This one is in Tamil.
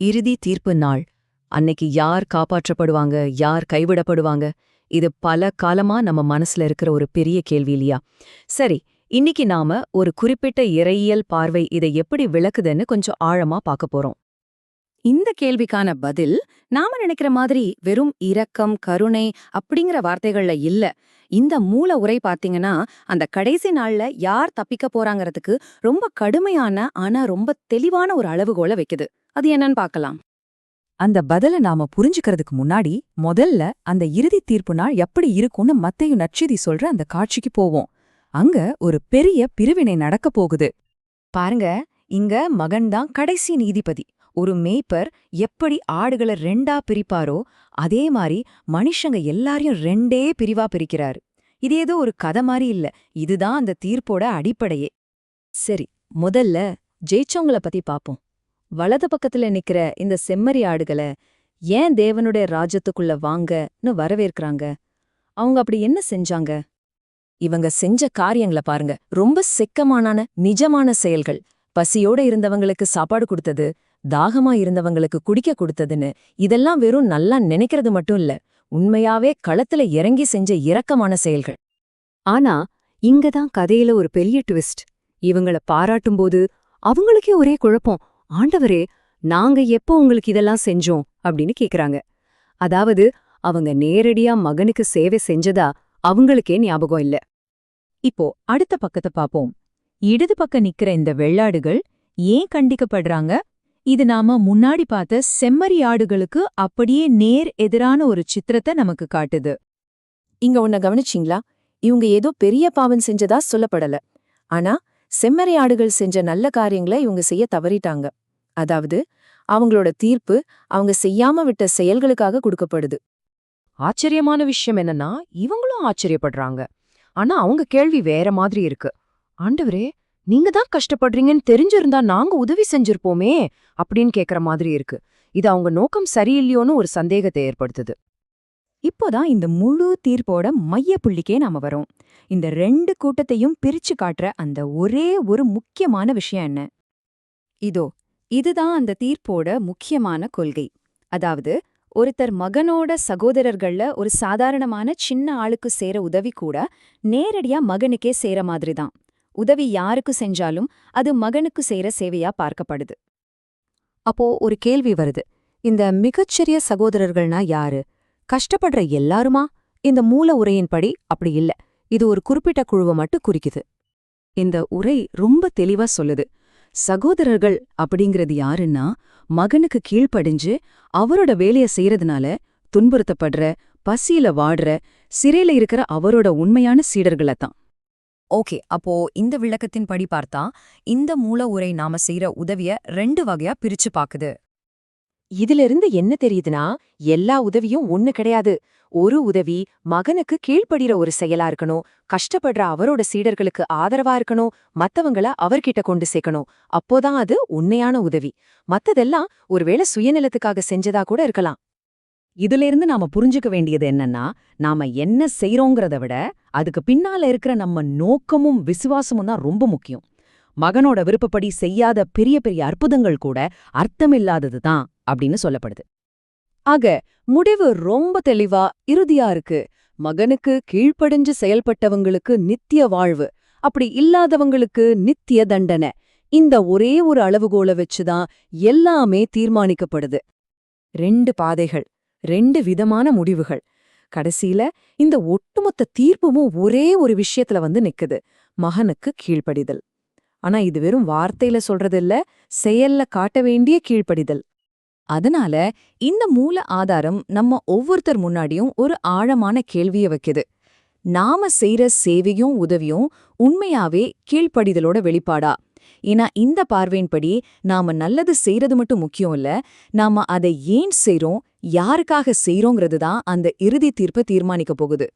இறுதி தீர்ப்பு நாள். அன்னைக்கு யார் காப்பாற்றப்படுவாங்க யார் கைவிடப்படுவாங்க இது பல காலமா நம்ம மனசுல இருக்கிற ஒரு பெரிய கேள்வி இல்லையா? சரி இன்னைக்கு நாம ஒரு குறிப்பிட்ட இறையியல் பார்வை இதை எப்படி விளக்குதுன்னு கொஞ்சம் ஆழமா பார்க்க போறோம். இந்த கேள்விக்கான பதில் நாம நினைக்கிற மாதிரி வெறும் இரக்கம் கருணை அப்படிங்கிற வார்த்தைகள்ல இல்ல. இந்த மூல உரை பாத்தீங்கன்னா அந்த கடைசி நாள்ல யார் தப்பிக்க போறாங்கறதுக்கு ரொம்ப கடுமையான ஆனா ரொம்ப தெளிவான ஒரு அளவுகோல வைக்குது. அது என்னன்னு பார்க்கலாம். அந்த பதில நாம புரிஞ்சுக்கிறதுக்கு முன்னாடி முதல்ல அந்த இறுதி தீர்ப்பு நாள் எப்படி இருக்கும்னு மத்தையும் நற்செய்தி சொல்ற அந்த காட்சிக்கு போவோம். அங்க ஒரு பெரிய பிரிவினை நடக்கப் போகுது. பாருங்க இங்க மகன்தான் கடைசி நீதிபதி. ஒரு மேய்ப்பர் எப்படி ஆடுகளை ரெண்டா பிரிப்பாரோ அதே மாதிரி மனுஷங்க எல்லாரையும் ரெண்டே பிரிவா பிரிக்கிறாரு. இது ஏதோ ஒரு கதை மாதிரி இல்ல. இதுதான் அந்த தீர்ப்போட அடிப்படையே. சரி முதல்ல ஜெயிச்சவங்கள பத்தி பாப்போம். வலது பக்கத்துல நிக்கிற இந்த செம்மறி ஆடுகளை ஏன் தேவனுடைய ராஜ்யத்துக்குள்ள வாங்கன்னு வரவேற்கிறாங்க? அவங்க அப்படி என்ன செஞ்சாங்க? இவங்க செஞ்ச காரியங்கள பாருங்க. ரொம்ப செக்கமானான நிஜமான செயல்கள். பசியோட இருந்தவங்களுக்கு சாப்பாடு கொடுத்தது தாகமா இருந்தவங்களுக்கு குடிக்க கொடுத்ததுன்னு இதெல்லாம் வெறும் நல்லா நினைக்கிறது மட்டும் இல்ல உண்மையாவே களத்துல இறங்கி செஞ்ச இரக்கமான செயல்கள். ஆனா இங்கதான் கதையில ஒரு பெரிய ட்விஸ்ட். இவங்கள பாராட்டும்போது அவங்களுக்கே ஒரே குழப்பம். ஆண்டவரே நாங்க எப்போ உங்களுக்கு இதெல்லாம் செஞ்சோம்? அப்படின்னு கேக்குறாங்க. அதாவது அவங்க நேரடியா மகனுக்கு சேவை செஞ்சதா அவங்களுக்கே ஞாபகம் இல்ல. இப்போ அடுத்த பக்கத்தை பாப்போம். இடது பக்கம் நிக்கிற இந்த வெள்ளாடுகள் ஏன் கண்டிக்கப்படுறாங்க? இது நாம முன்னாடி பார்த்த செம்மறி ஆடுகளுக்கு அப்படியே நேர் எதிரான ஒரு சித்திரத்தை நமக்கு காட்டுது. இங்க உன்ன கவனிச்சிங்களா? இவங்க ஏதோ பெரிய பாவம் செஞ்சதா சொல்லப்படல. ஆனா செம்மறியாடுகள் செஞ்ச நல்ல காரியங்களை இவங்க செய்ய தவறிட்டாங்க. அதாவது அவங்களோட தீர்ப்பு அவங்க செய்யாம விட்ட செயல்களுக்காக கொடுக்கப்படுது. ஆச்சரியமான விஷயம் என்னன்னா இவங்களும் ஆச்சரியப்படுறாங்க. ஆனா அவங்க கேள்வி வேற மாதிரி இருக்கு. ஆண்டவரே நீங்க தான் கஷ்டப்படுறீங்கன்னு தெரிஞ்சிருந்தா நாங்க உதவி செஞ்சிருப்போமே அப்படின்னு கேக்குற மாதிரி இருக்கு. இது அவங்க நோக்கம் சரியில்லையோன்னு ஒரு சந்தேகத்தை ஏற்படுத்துது. இப்போதான் இந்த முழு தீர்ப்போட மைய புள்ளிக்கே நாம வரோம். இந்த ரெண்டு கூட்டத்தையும் பிரிச்சு காட்டுற அந்த ஒரே ஒரு முக்கியமான விஷயம் என்ன? இதோ இதுதான் அந்த தீர்ப்போட முக்கியமான கொள்கை. அதாவது ஒருத்தர் மகனோட சகோதரர்கள்ல ஒரு சாதாரணமான சின்ன ஆளுக்கு சேர உதவி கூட நேரடியா மகனுக்கே சேர மாதிரிதான். உதவி யாருக்கு செஞ்சாலும் அது மகனுக்கு சேர சேவையா பார்க்கப்படுது. அப்போ ஒரு கேள்வி வருது. இந்த மிகச்சிறிய சகோதரர்கள்னா யாரு? கஷ்டப்படுற எல்லாருமா? இந்த மூல உரையின்படி அப்படி இல்ல. இது ஒரு குறிப்பிட்ட குழுவை மட்டும் குறிக்குது. இந்த உரை ரொம்ப தெளிவா சொல்லுது. சகோதரர்கள் அப்படிங்கிறது யாருன்னா மகனுக்கு கீழ்ப்படிஞ்சு அவரோட வேலைய செய்யறதுனால துன்புறுத்தப்படுற பசியில வாடுற சிறையில இருக்கிற அவரோட உண்மையான சீடர்களைத்தான் ஓகே அப்போ இந்த விளக்கத்தின் படி பார்த்தா இந்த மூல உரை நாம செய்யற உதவிய ரெண்டு வகையா பிரிச்சு பாக்குது இதிலிருந்து என்ன தெரியுதுன்னா எல்லா உதவியும் ஒண்ணு கிடையாது. ஒரு உதவி மகனுக்கு கீழ்ப்படிற ஒரு செயலா இருக்கணும் கஷ்டப்படுற அவரோட சீடர்களுக்கு ஆதரவா இருக்கணும் மத்தவங்கள அவர்கிட்ட கொண்டு சேர்க்கணும். அப்போதான் அது உண்மையான உதவி. மத்ததெல்லாம் ஒருவேளை சுயநலத்துக்காக செஞ்சதா கூட இருக்கலாம். இதிலிருந்து நாம புரிஞ்சுக்க வேண்டியது என்னன்னா நாம என்ன செய்யறோங்கிறத விட அதுக்கு பின்னால இருக்கிற நம்ம நோக்கமும் விசுவாசமும் தான் ரொம்ப முக்கியம். மகனோட விருப்பப்படி செய்யாத பெரிய பெரிய அற்புதங்கள் கூட அர்த்தமில்லாதது தான். அப்படின்னு சொல்லப்படுது. ஆக முடிவு ரொம்ப தெளிவா இறுதியா இருக்கு. மகனுக்கு கீழ்ப்படிஞ்சு செயல்பட்டவங்களுக்கு நித்திய வாழ்வு அப்படி இல்லாதவங்களுக்கு நித்திய தண்டனை. இந்த ஒரே ஒரு அளவுகோலை வச்சுதான் எல்லாமே தீர்மானிக்கப்படுது. ரெண்டு பாதைகள் ரெண்டு விதமான முடிவுகள். கடைசியில இந்த ஒட்டுமொத்த தீர்ப்புமும் ஒரே ஒரு விஷயத்துல வந்து நிக்குது மகனுக்கு கீழ்ப்படிதல். ஆனா இது வெறும் வார்த்தையில சொல்றதில்ல செயல்ல காட்ட வேண்டிய கீழ்ப்படிதல். அதனால இந்த மூல ஆதாரம் நம்ம ஒவ்வொருத்தர் முன்னாடியும் ஒரு ஆழமான கேள்விய வைக்குது. நாம செய்யற சேவையும் உதவியும் உண்மையாவே கீழ்ப்படிதலோட வெளிப்பாடா. ஏன்னா இந்த பார்வையின்படி நாம நல்லது செய்யறது மட்டும் முக்கியம் இல்ல நாம அதை ஏன் செய்றோம் யாருக்காக செய்றோங்கிறது தான் அந்த இறுதி தீர்ப்பை தீர்மானிக்க போகுது.